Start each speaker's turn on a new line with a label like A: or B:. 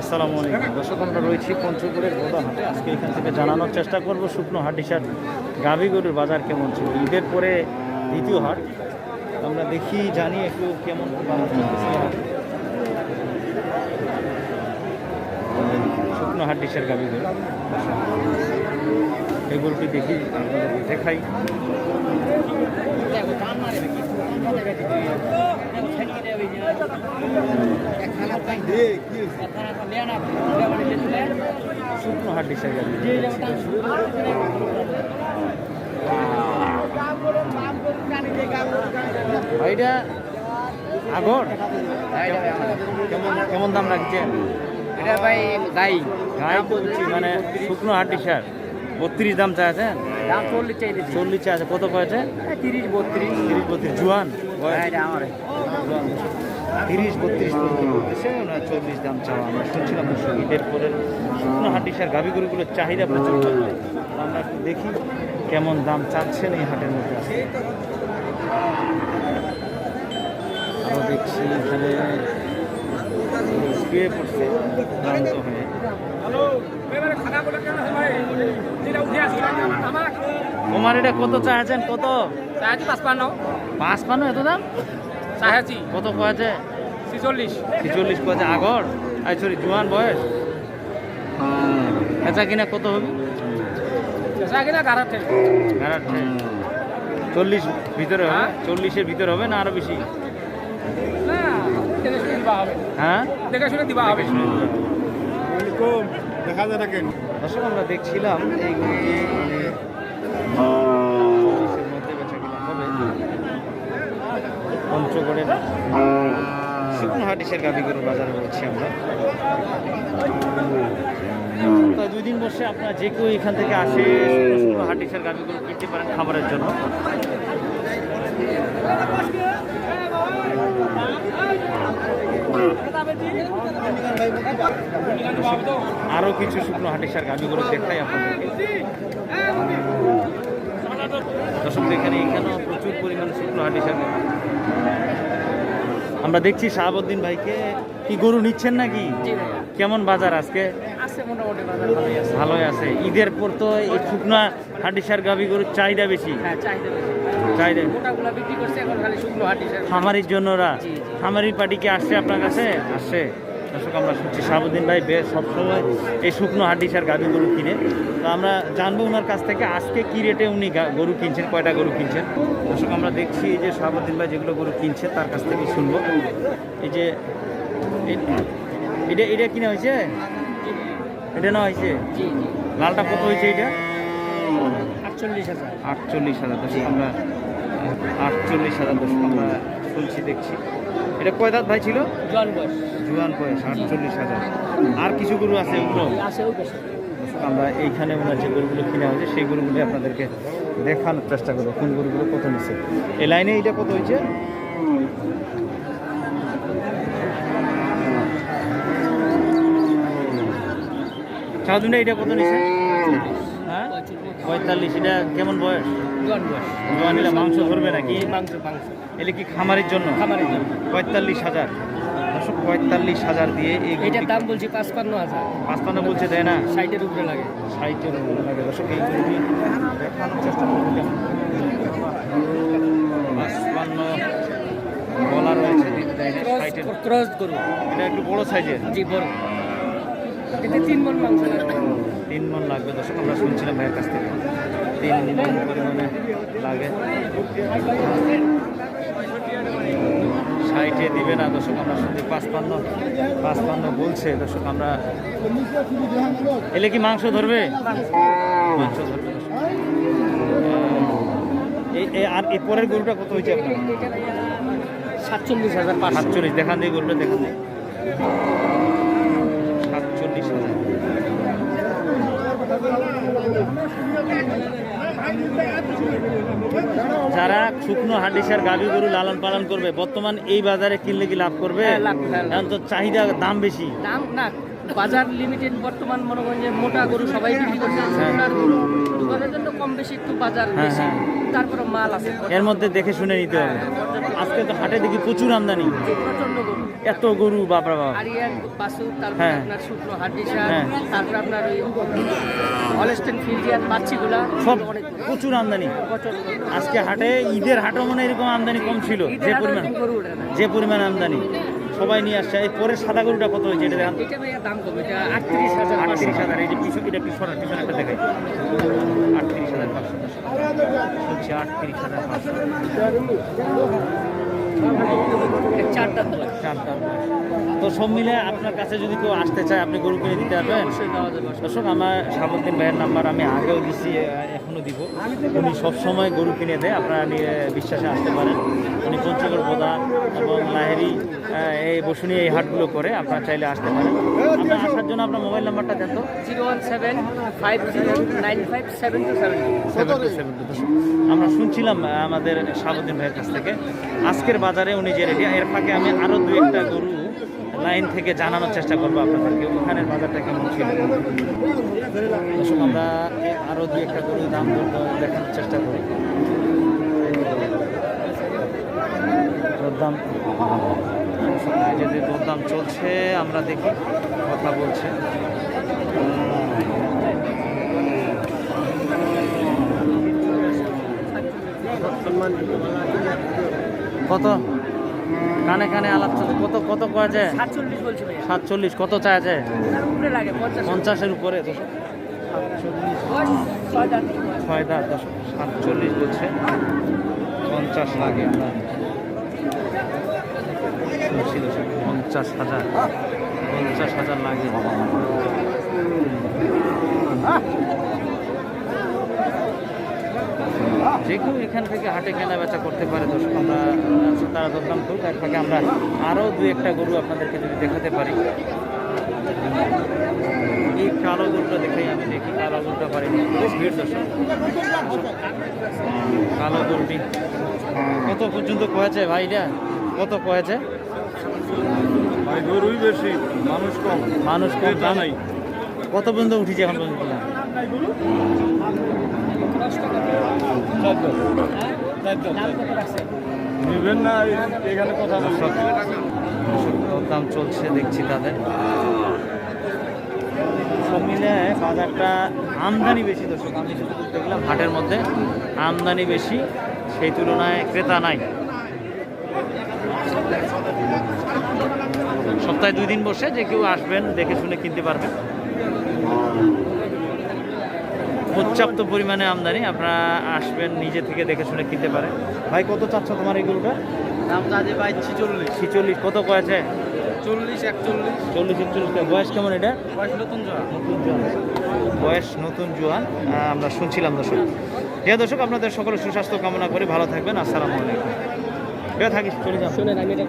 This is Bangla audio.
A: আসসালামু আলাইকুম। দর্শক, আমরা রয়েছি পঞ্চগড়ের গোদা হাটে। আজকে এখান থেকে জানানোর চেষ্টা করব শুকনো হাট হিসার গাভী গরুর বাজার কেমন ছিল? ঈদের পরে দ্বিতীয় হাট। আমরা দেখি, জানি একটু কেমন শুকনো হাট হিসার গাভী গরু। এই গরুটি দেখি আপনাদের দেখাই। শুকনো হাট ডিশের ভাইটা আগর? কেমন কেমন দাম রাখছেন
B: এটা ভাই গাই।
A: গাই বলছি মানে শুকনো হাট ডিশার বত্রিশ দাম চাইছেন
B: দাম চল্লিশ চাইতেছি
A: চল্লিশ আছে কত কয়েছে?
B: তিরিশ বত্রিশ।
A: তিরিশ বত্রিশ জুয়ান।
B: হ্যাঁ, আমার।
A: তিরিশ বত্রিশ বলতেছে চল্লিশ দাম চাওয়া। আমরা শুনছিলাম ঈদের পরে শুকনো হাট ডিশার গাভী গরুগুলোর চাহিদা প্রচুর। চলবে আমরা একটু দেখি কেমন দাম চাচ্ছেন এই হাটের মধ্যে। আরও দেখছি এখানে শুয়ে পড়ছে ক্লান্ত হয়ে। তোমার এটা কত চাইছেন? কত?
B: পাঁচপান্ন।
A: পাঁচ পানো এত দাম?
B: চাহাজি
A: কত কয়েছে
B: ছিচল্লিশ।
A: ছিচল্লিশ কয়েছে আগর? আই সরি জুয়ান বয়স? একা কিনা কত হবে? চল্লিশ ভিতরে হবে? চল্লিশের ভিতরে হবে না আরও বেশি?
B: না দেখে শুনে দিবা হবে।
A: হ্যাঁ?
B: দেখে শুনে দিবা হবে।
A: দর্শক আমরা দেখছিলাম এইগুলি মানে মধ্যে বেচাকেনা হবে। পঞ্চগড়ের শুকনো হাটিসের গরুর বাজারে রয়েছি আমরা। প্রায় দুই দিন বসে আপনারা যে কেউ এখান থেকে আসে হাটিসের গাভী গরু কিনতে পারেন খাবারের জন্য। আরও কিছু শুকনো হাটিসার গাভী গরু দেখাই আপনাদেরকে। দর্শক এখানে এখানেও প্রচুর পরিমাণে শুকনো হাটিসার আমরা দেখছি শাহাবুদ্দিন ভাইকে। কি গরু নিচ্ছেন নাকি? কেমন বাজার আজকে?
B: ভালোই আছে।
A: ঈদের পর তো এই শুকনো হাটিসার গাভী গরুর চাহিদা বেশি।
B: হ্যাঁ চাহিদা হাটি
A: খামারির জন্যরা
B: জি।
A: পার্টি কি আসছে আপনার কাছে? আসছে। দর্শক আমরা শুনছি শাহাবুদ্দিন ভাই বেশ সবসময় এই শুকনো হাডিসার গাভী গরু কিনে। তো আমরা জানব ওনার কাছ থেকে আজকে কী রেটে উনি গরু কিনছেন কয়টা গরু কিনছেন? দর্শক আমরা দেখছি এই যে শাহাবুদ্দিন ভাই যেগুলো গরু কিনছে তার কাছ থেকে শুনব। এই যে এটা এটা কিনা হয়েছে? এটা না হয়েছে? লালটা কত হয়েছে এটা?
B: আটচল্লিশ হাজার।
A: আটচল্লিশ হাজার দর্শক আমরা আটচল্লিশ হাজার দর্শক আমরা শুনছি দেখছি। এটা কয় দাঁত ভাই ছিল?
B: জন বয়স।
A: জুয়ান বয়স আটচল্লিশ হাজার। আর কিছু গরু আছে ওগুলো আমরা এইখানে ওনার যে গরুগুলো কিনা হয়েছে সেই গরুগুলো আপনাদেরকে দেখানোর চেষ্টা করব কোন গরুগুলো কত নিচ্ছে এই লাইনে এইটা কত হয়েছে? সাউদিনটা এটা কত নিচ্ছে পঁয়তাল্লিশ এটা কেমন বয়স?
B: জন বয়স।
A: জোয়ান নিলে মাংস ধরবে নাকি?
B: মাংস মাংস।
A: এলে কি খামারের জন্য?
B: খামারের জন্য।
A: পঁয়তাল্লিশ হাজার। দর্শক পঁয়তাল্লিশ হাজার দিয়ে এই
B: এটার দাম বলছি পাঁচপান্ন হাজার।
A: পাঁচপান্ন বলছে দেয় না?
B: ষাটের উপরে লাগে।
A: ষাটের উপরে লাগে। দর্শক এই দেখানোর চেষ্টা করব পাঁচপান্ন বলা রয়েছে
B: ক্রস করব
A: এটা একটু বড় সাইজের?
B: জি বড়। এতে তিন মন মাংস লাগবে।
A: তিন মন লাগবে দর্শক আমরা শুনছিলাম ভাইয়ের কাছ থেকে। তিন মন পরিমাণে লাগে। ষাটে দিবে না দর্শক আমরা শুনছি পাঁচপান্ন। পাঁচপান্ন বলছে দর্শক আমরা এলে কি মাংস ধরবে? মাংস ধরবে আর এই পরের গরুটা কত হয়েছে আপনার?
B: সাতচল্লিশ হাজার
A: সাতচল্লিশ দেখান দিয়ে গরুটা দেখান দিয়ে সাতচল্লিশ হাজার যারা শুকনো হাডিসার গাভী গরু লালন পালন করবে বর্তমান এই বাজারে কিনলে কি লাভ করবে?
B: হ্যাঁ, হ্যাঁ।
A: এখন তো চাহিদা দাম বেশি।
B: দাম না বাজার লিমিটেড বর্তমান মনে করেন যে মোটা গরু সবাই বিক্রি করছে শুকনার গরু। দোকানের জন্য কম বেশি একটু বাজার
A: হ্যাঁ,
B: বেশি
A: হ্যাঁ।
B: তারপরে মাল আছে।
A: এর মধ্যে দেখে শুনে নিতে হবে। আজকে তো হাটে দেখি প্রচুর আমদানি। এত গরু
B: বাবা
A: হ্যাঁ। হ্যাঁ।
B: তারপরে আপনার
A: সব প্রচুর আমদানি। আজকে হাটে ঈদের হাটও মনে এরকম আমদানি কম ছিল যে পরিমাণ। যে পরিমাণ আমদানি। সবাই নিয়ে আসছে। এই পরে সাদা গরুটা কত হয়েছে? এটা দেখান।
B: এটা ভাইয়া দাম কম এটা আটত্রিশ হাজার
A: আটত্রিশ হাজার। এই যে পিছু এটা পিছনে পিছনে একটা দেখাই। আটত্রিশ হাজার পাঁচশো হচ্ছে আটত্রিশ হাজার পাঁচশো
B: চারটা
A: চারটা তো সব মিলে আপনার কাছে যদি কেউ আসতে চায় আপনি গরু কিনে দিতে পারবেন। দর্শক আমার শাহাবুদ্দিন ভাইয়ের নাম্বার আমি আগেও দিছি আহ, এখনও দিব। উনি সবসময় গরু কিনে দেয় আপনারা নিয়ে বিশ্বাসে আসতে পারেন। উনি পঞ্চগড় বোদা এবং লাহেরি এই বসুনি এই হাটগুলো করে আপনারা চাইলে আসতে পারেন। আপনার আসার জন্য আপনার মোবাইল নাম্বারটা দেন তো।
B: Zero one seven five zero nine five seven two seven
A: seven two seven two. আমরা শুনছিলাম আমাদের শাহাবুদ্দিন ভাইয়ের কাছ থেকে। আজকের বাজারে উনি যে রেডি এর ফাঁকে আমি আরও দু একটা গরু লাইন থেকে জানানোর চেষ্টা করব আপনাদেরকে, ওখানের বাজারটা কেমন ছিল? আমরা আরও দু একটা গরু দাম দেখানোর চেষ্টা করি। এই যে দরদাম চলছে, আমরা দেখি, কথা বলছে। কত? কানে কানে আলাপ চলছে কত কত কয়া যায়
B: সাতচল্লিশ বলছি
A: সাতচল্লিশ কত
B: পঞ্চাশ।
A: পঞ্চাশের উপরে সাতচল্লিশ
B: ছয় দাঁত
A: দশ। সাতচল্লিশ বলছে। পঞ্চাশ লাগে। পঞ্চাশ হাজার। পঞ্চাশ হাজার লাগে। যে কেউ এখান থেকে হাটে কেনা বেচা করতে পারে দর্শক আমরা তারা দরদাম করুক তার ফাঁকে আমরা আরও দু একটা গরু আপনাদেরকে যদি দেখাতে পারি। এই কালো গরুটা দেখাই আমি দেখি কালো গরুটা পারি খুব ভিড় দর্শক। কালো গরুটি। কত পর্যন্ত কয়েছে ভাইটা? কত কয়েছে
C: ভাই গরুই বেশি মানুষ কম।
A: মানুষ কম
C: ক্রেতা নাই
A: কত পর্যন্ত উঠেছে এখন পর্যন্ত?
C: নিবেন না এখানে কথা
A: দাম চলছে, দেখছি তাদের। সব মিলে আমদানি বেশি, দর্শক, আমি দেখলাম, হাটের মধ্যে আমদানি বেশি, সেই তুলনায় ক্রেতা নাই। সপ্তাহে দুই দিন বসে যে কেউ আসবেন, দেখে শুনে কিনতে পারবেন। পর্যাপ্ত পরিমাণে আমদানি আপনারা আসবেন নিজে থেকে দেখে শুনে কিনতে পারেন ভাই কত চাচ্ছ তোমার এই গরুটা
B: দাম চাঁদে ভাই ছিচল্লিশ।
A: ছিচল্লিশ কত কয়েছে?
B: চল্লিশ একচল্লিশ।
A: চল্লিশ একচল্লিশ। বয়স কেমন এটা?
B: বয়স নতুন
A: নতুন জোয়ান। বয়স নতুন জোয়ান। আমরা শুনছিলাম দর্শক। যে দর্শক আপনাদের সকলের সুস্বাস্থ্য কামনা করি ভালো থাকবেন। আসসালামু আলাইকুম। থাকিস চলে